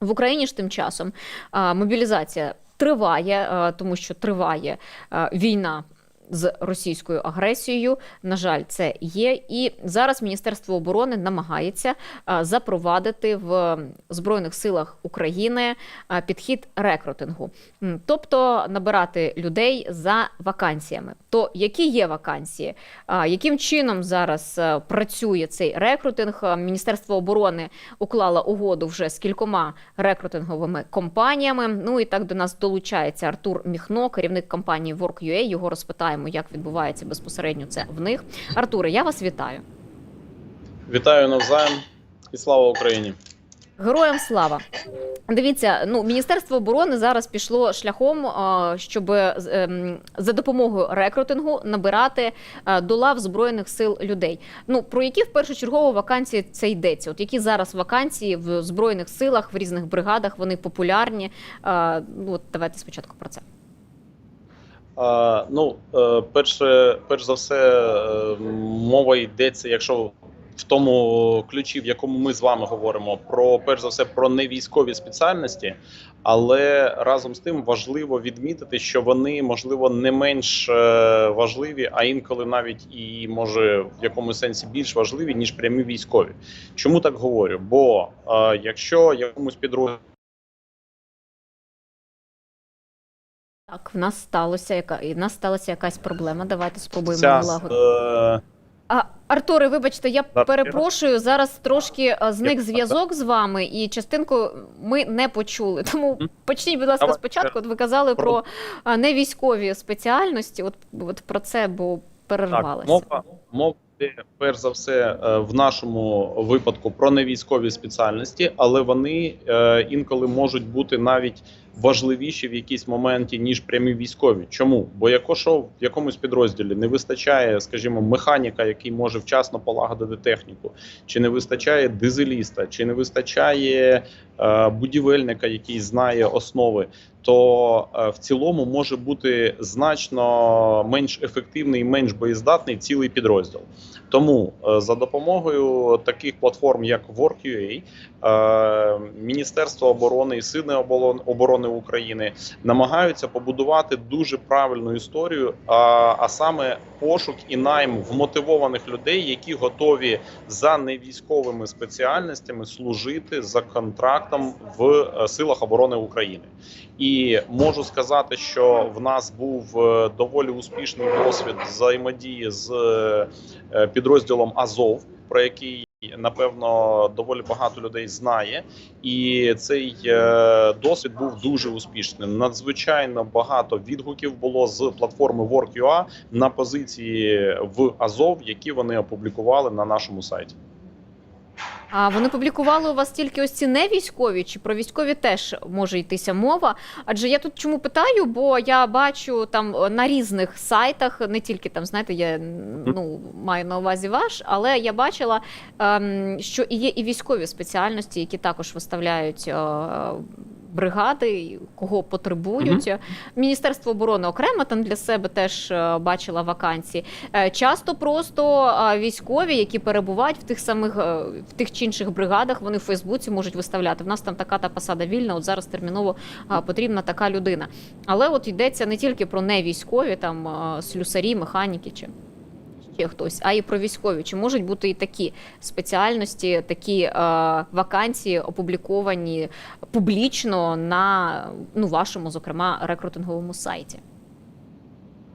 В Україні ж тим часом мобілізація триває, тому що триває війна. З російською агресією, на жаль, це є. І зараз Міністерство оборони намагається запровадити в Збройних силах України підхід рекрутингу, тобто набирати людей за вакансіями. То які є вакансії? Яким чином зараз е, працює цей рекрутинг? Міністерство оборони уклало угоду вже з кількома рекрутинговими компаніями. Ну і так до нас долучається Артур Міхно, керівник компанії Work.ua. Його розпитаємо, як відбувається безпосередньо це в них. Артуре, я вас вітаю. Вітаю навзаєм і слава Україні. Героям слава! Дивіться, ну міністерство оборони зараз пішло шляхом, щоб ем, за допомогою рекрутингу набирати а, до лав збройних сил людей. Ну про які в першочергово вакансії це йдеться? От які зараз вакансії в збройних силах в різних бригадах вони популярні? Ну от давайте спочатку про це. Ну, е, перше, перш за все, е, мова йдеться, якщо в тому ключі, в якому ми з вами говоримо, про перш за все про невійськові спеціальності, але разом з тим важливо відмітити, що вони можливо не менш е, важливі, а інколи навіть і може в якомусь сенсі більш важливі ніж прямі військові. Чому так говорю? Бо е, якщо якомусь підрозділі Так, в нас сталося яка і в нас сталася якась проблема. Давайте спробуємо налагодити. е, А Артуре, вибачте, я перепрошую. Зараз трошки а, зник зв'язок з вами, і частинку ми не почули. Тому почніть, будь ласка, Давай, спочатку. От ви казали про- а, невійськові спеціальності. От, от про це, бо перервалося. мова, мова йде перш за все е, в нашому випадку про невійськові спеціальності, але вони е, інколи можуть бути навіть важливіші в якійсь моменті ніж прямі військові. Чому? Бо якщо в якомусь підрозділі не вистачає, скажімо, механіка, який може вчасно полагодити техніку, чи не вистачає дизеліста, чи не вистачає е, будівельника, який знає основи. То е, в цілому може бути значно менш ефективний менш боєздатний цілий підрозділ. Тому е, за допомогою таких платформ, як Work.ua, е, Міністерство оборони і Сили оборони України намагаються побудувати дуже правильну історію, а, саме пошук і найм вмотивованих людей, які готові за невійськовими спеціальностями служити за контрактом в силах оборони України. І можу сказати, що в нас був е, доволі успішний досвід взаємодії з е, підрозділом Азов, про який напевно доволі багато людей знає, і цей е, досвід був дуже успішним. Надзвичайно багато відгуків було з платформи Work.ua на позиції в Азов, які вони опублікували на нашому сайті. А вони публікували у вас тільки ось ці не військові, чи про військові теж може йтися мова? Адже я тут чому питаю, бо я бачу там е, на різних сайтах, не тільки там, знаєте, я ну маю на увазі ваш, але я бачила, ем, що і є і військові спеціальності, які також виставляють. Бригади, кого потребують, Міністерство оборони окремо там для себе теж е, бачила вакансії. Е, Часто просто е, військові, які перебувають в тих самих в тих чи інших бригадах, вони в Фейсбуці можуть виставляти. В нас там така та посада вільна. От зараз терміново потрібна така людина. Але от йдеться не тільки про невійськові, там е, слюсарі, механіки чи. Ще хтось, а і про військові. Чи можуть бути і такі спеціальності, такі е, вакансії опубліковані публічно на ну вашому, зокрема, рекрутинговому сайті?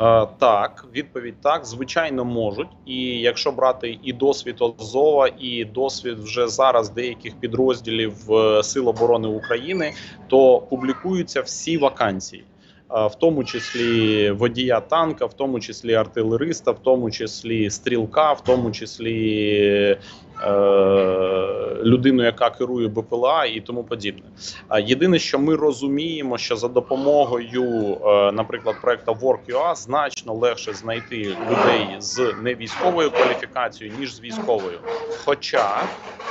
Е, Так, відповідь так, звичайно, можуть. І якщо брати і досвід Азова, і досвід вже зараз деяких підрозділів е, Сил оборони України, то публікуються всі вакансії. В тому числі водія танка, в тому числі артилериста, в тому числі стрілка, в тому числі людину, яка керує БПЛА і тому подібне. Єдине, що ми розуміємо, що за допомогою, е, наприклад, проекту Work.ua значно легше знайти людей з невійськовою кваліфікацією ніж з військовою. Хоча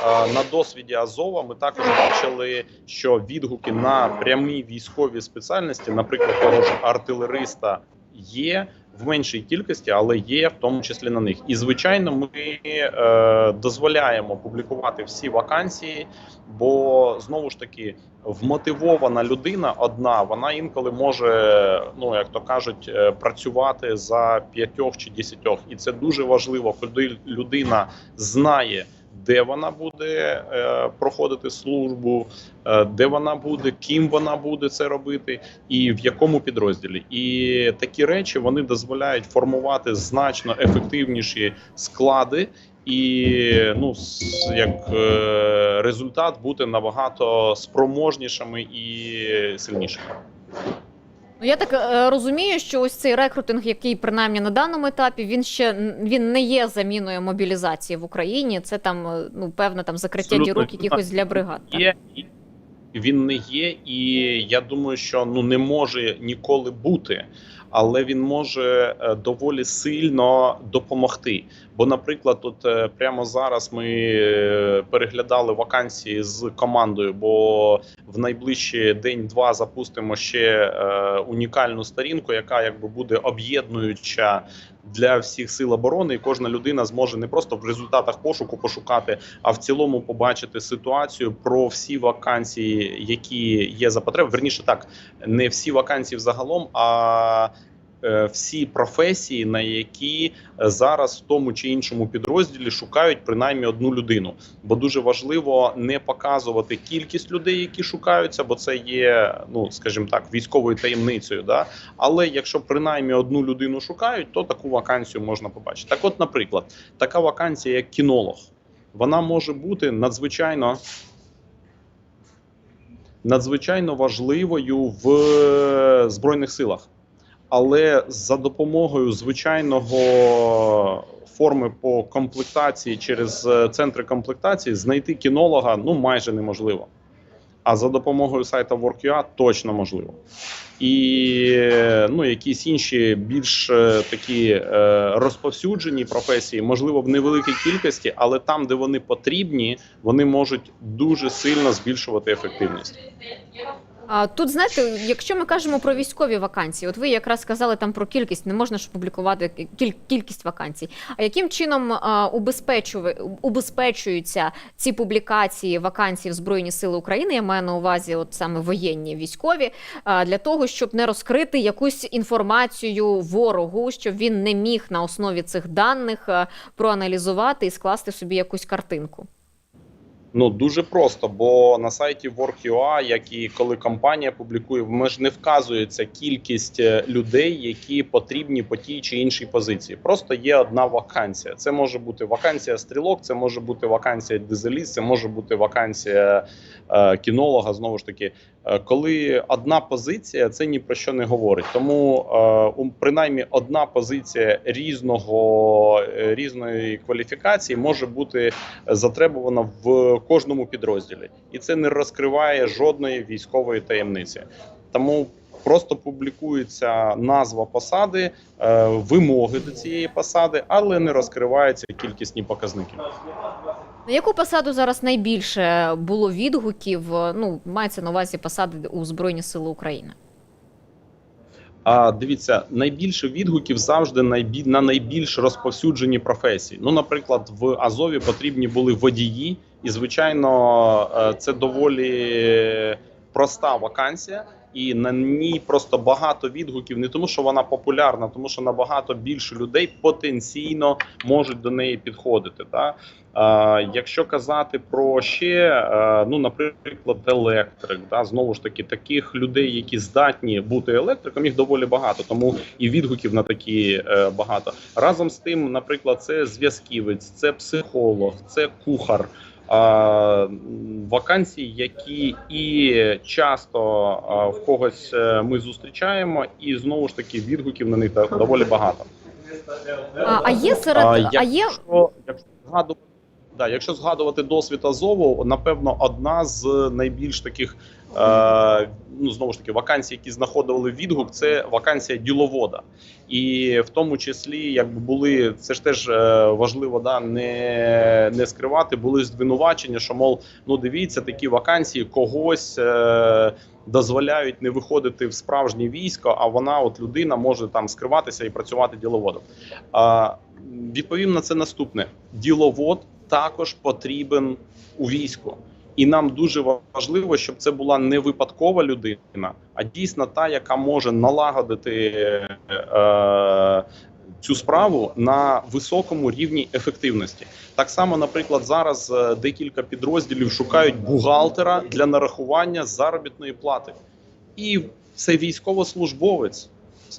е, на досвіді Азова ми також бачили, що відгуки на прямі військові спеціальності, наприклад, того ж артилериста. Є в меншій кількості, але є в тому числі на них. І звичайно, ми е, дозволяємо публікувати всі вакансії, бо знову ж таки вмотивована людина одна, вона інколи може, ну як то кажуть, е, працювати за п'ятьох чи десятьох, і це дуже важливо, коли людина знає. Де вона буде е, проходити службу, е, де вона буде, ким вона буде це робити, і в якому підрозділі. І такі речі вони дозволяють формувати значно ефективніші склади, і ну як е, результат бути набагато спроможнішими і сильнішими. Ну я так е, розумію, що ось цей рекрутинг, який принаймні на даному етапі, він ще він не є заміною мобілізації в Україні. Це там е, ну певне там закриття Абсолютно. дірок якихось для бригад. так? Є він не є, і я думаю, що ну не може ніколи бути, але він може е, доволі сильно допомогти. Бо, наприклад, тут е, прямо зараз ми е, переглядали вакансії з командою, бо в найближчий день-два запустимо ще унікальну сторінку, яка якби буде об'єднуюча для всіх сил оборони, і кожна людина зможе не просто в результатах пошуку пошукати, а в цілому побачити ситуацію про всі вакансії, які є за потреб. Верніше так, не всі вакансії взагалом, а всі професії, на які е, зараз в тому чи іншому підрозділі шукають принаймні одну людину. Бо дуже важливо не показувати кількість людей, які шукаються, бо це є, ну скажімо так, військовою таємницею. Да? Але якщо принаймні одну людину шукають, то таку вакансію можна побачити. Так, от, наприклад, така вакансія, як кінолог, вона може бути надзвичайно. Надзвичайно важливою в е, збройних силах, але за допомогою звичайного форми по комплектації через е, центри комплектації знайти кінолога ну майже неможливо. А за допомогою сайта Work.ua точно можливо. І ну, якісь інші більш е, такі е, розповсюджені професії, можливо, в невеликій кількості, але там, де вони потрібні, вони можуть дуже сильно збільшувати ефективність. А тут знаєте, якщо ми кажемо про військові вакансії, от ви якраз сказали там про кількість, не можна ж публікувати кіль- кількість вакансій. А яким чином а, убезпечуються ці публікації вакансій в Збройні Сили України? Я маю на увазі, от саме воєнні військові, а, для того, щоб не розкрити якусь інформацію ворогу, щоб він не міг на основі цих даних проаналізувати і скласти собі якусь картинку. Ну дуже просто, бо на сайті Work.ua, як і коли компанія публікує, ми ж не вказується кількість е, людей, які потрібні по тій чи іншій позиції. Просто є одна вакансія. Це може бути вакансія стрілок, це може бути вакансія дизеліст, це може бути вакансія е, кінолога. Знову ж таки, коли одна позиція, це ні про що не говорить. Тому е, принаймні одна позиція різного е, різної кваліфікації може бути затребувана в кожному підрозділі, і це не розкриває жодної військової таємниці. Тому просто публікується назва посади, е, вимоги до цієї посади, але не розкриваються кількісні показники. На яку посаду зараз найбільше було відгуків? Ну, мається на увазі посади у Збройні Сили України. А дивіться, найбільше відгуків завжди найбі... на найбільш розповсюджені професії. Ну, наприклад, в Азові потрібні були водії, і звичайно, е, це доволі проста вакансія. І на ній просто багато відгуків, не тому, що вона популярна, тому що набагато більше людей потенційно можуть до неї підходити. Та? Е, якщо казати про ще, е, ну, наприклад, електрик, да, знову ж таки, таких людей, які здатні бути електриком, їх доволі багато, тому і відгуків на такі е, багато. Разом з тим, наприклад, це зв'язківець, це психолог, це кухар. Вакансії, які і часто в когось е, ми зустрічаємо, і знову ж таки відгуків на них доволі багато. А, а є серед А, а є якщо, якщо згадувати Да, якщо згадувати досвід Азову, напевно, одна з найбільш таких ну знову ж таки вакансій, які знаходили відгук, це вакансія діловода. І в тому числі, якби були це ж теж е, важливо, да не, не скривати, були звинувачення, що мов ну дивіться, такі вакансії когось. Е, Дозволяють не виходити в справжнє військо, а вона, от людина, може там скриватися і працювати діловодом. А, відповім на це наступне: діловод також потрібен у війську. І нам дуже важливо, щоб це була не випадкова людина, а дійсно та, яка може налагодити е, цю справу на високому рівні ефективності. Так само, наприклад, зараз е, декілька підрозділів шукають бухгалтера для нарахування заробітної плати, і це військовослужбовець.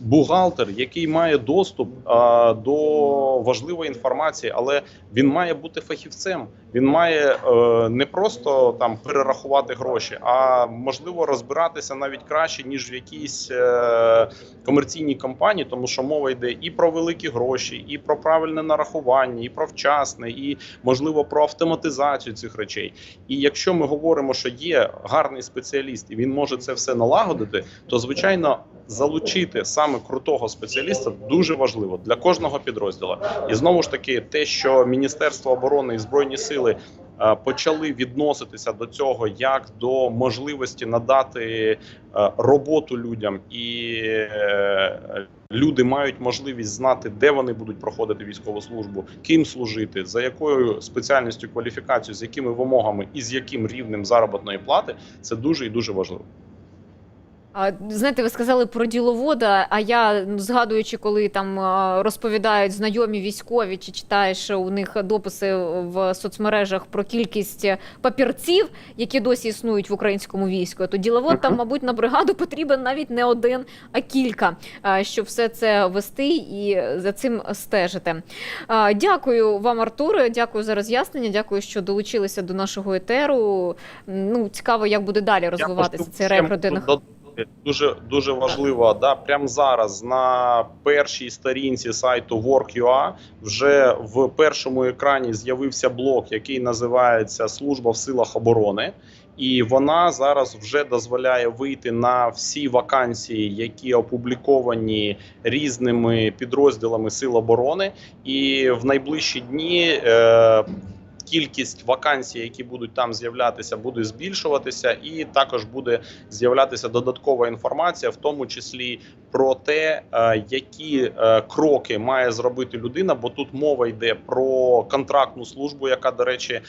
Бухгалтер, який має доступ а, до важливої інформації, але він має бути фахівцем. Він має е, не просто там перерахувати гроші, а можливо розбиратися навіть краще ніж в якійсь е, комерційній компанії, тому що мова йде і про великі гроші, і про правильне нарахування, і про вчасне, і можливо про автоматизацію цих речей. І якщо ми говоримо, що є гарний спеціаліст, і він може це все налагодити, то звичайно залучити саме крутого спеціаліста дуже важливо для кожного підрозділу. І знову ж таки, те, що Міністерство оборони і збройні сили е, почали відноситися до цього як до можливості надати е, роботу людям, і е, люди мають можливість знати, де вони будуть проходити військову службу, ким служити, за якою спеціальністю кваліфікацією, з якими вимогами і з яким рівнем заробітної плати. Це дуже і дуже важливо. Знаєте, ви сказали про діловода. А я ну, згадуючи, коли там розповідають знайомі військові, чи читаєш у них дописи в соцмережах про кількість папірців, які досі існують в українському війську, то діловод там, мабуть, на бригаду потрібен навіть не один, а кілька, щоб все це вести і за цим стежити. Дякую вам, Артуре. Дякую за роз'яснення. Дякую, що долучилися до нашого етеру. Ну цікаво, як буде далі розвиватися цей можу рекрутинг. Дуже дуже важливо, да прямо зараз на першій сторінці сайту Work.ua вже в першому екрані з'явився блок, який називається Служба в силах оборони, і вона зараз вже дозволяє вийти на всі вакансії, які опубліковані різними підрозділами Сил оборони, і в найближчі дні. Е, Кількість вакансій, які будуть там з'являтися, буде збільшуватися, і також буде з'являтися додаткова інформація, в тому числі про те, е, які е, кроки має зробити людина. Бо тут мова йде про контрактну службу, яка, до речі,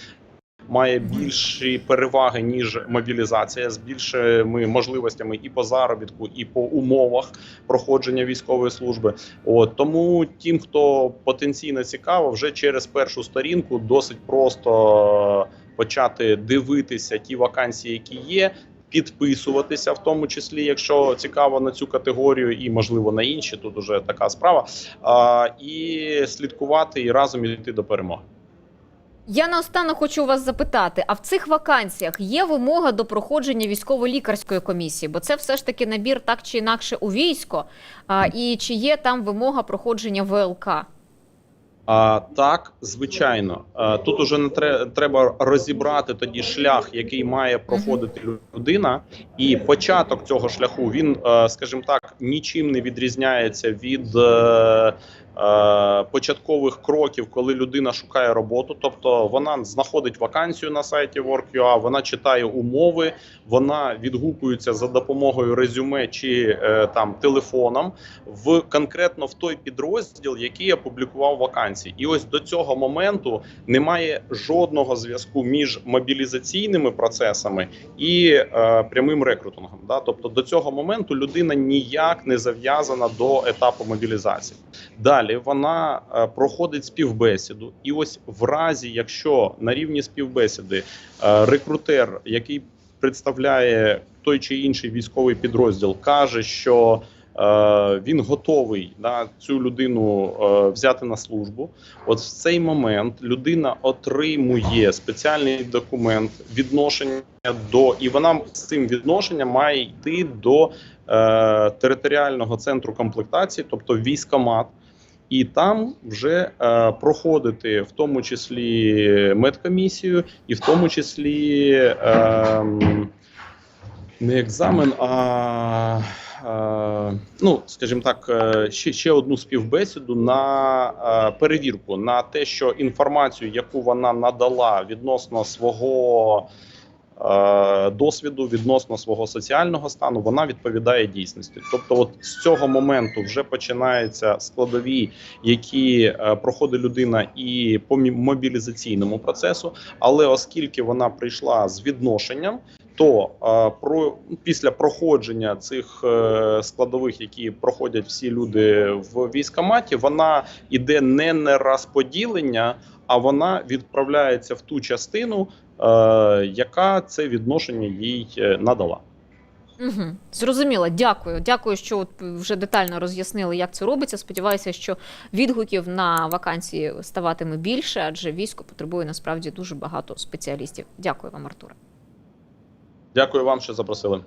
має більші переваги ніж мобілізація з більшими можливостями і по заробітку, і по умовах проходження військової служби. От тому тим, хто потенційно цікаво, вже через першу сторінку досить просто почати дивитися ті вакансії, які є. Підписуватися, в тому числі, якщо цікаво на цю категорію, і можливо на інші, тут уже така справа. А, і слідкувати і разом йти до перемоги. Я наостанок хочу вас запитати: а в цих вакансіях є вимога до проходження військово-лікарської комісії? Бо це все ж таки набір так чи інакше у військо. А, і чи є там вимога проходження ВЛК? А, так, звичайно, а, тут уже не тре- треба розібрати тоді шлях, який має проходити людина, і початок цього шляху він, е, скажімо так, нічим не відрізняється від е, початкових кроків, коли людина шукає роботу. Тобто вона знаходить вакансію на сайті Work.ua, вона читає умови, вона відгукується за допомогою резюме чи е, там телефоном в конкретно в той підрозділ, який опублікував вакансії. І ось до цього моменту немає жодного зв'язку між мобілізаційними процесами і е, прямим рекрутингом. Да? Тобто до цього моменту людина ніяк не зав'язана до етапу мобілізації. Далі вона е, проходить співбесіду, і ось в разі, якщо на рівні співбесіди е, рекрутер, який представляє той чи інший військовий підрозділ, каже, що е, він готовий да, цю людину взяти на службу. От в цей момент людина отримує спеціальний документ відношення до, і вона з цим відношенням має йти до територіального центру комплектації, тобто військомат. І там вже е, проходити в тому числі медкомісію, і в тому числі е, не екзамен, а е, ну, скажімо так, е, ще, ще одну співбесіду на е, перевірку на те, що інформацію, яку вона надала відносно свого досвіду, відносно свого соціального стану, вона відповідає дійсності. Тобто, от з цього моменту вже починаються складові, які е, проходить людина і по мобілізаційному процесу. Але оскільки вона прийшла з відношенням, то про після проходження цих е, складових, які проходять всі люди в військкоматі, вона іде не на розподілення, а вона відправляється в ту частину, е, яка це відношення їй е, надала. Угу. Зрозуміло, дякую. Дякую, що от вже детально роз'яснили, як це робиться. Сподіваюся, що відгуків на вакансії ставатиме більше, адже військо потребує насправді дуже багато спеціалістів. Дякую вам, Артуре. Дякую вам, що запросили.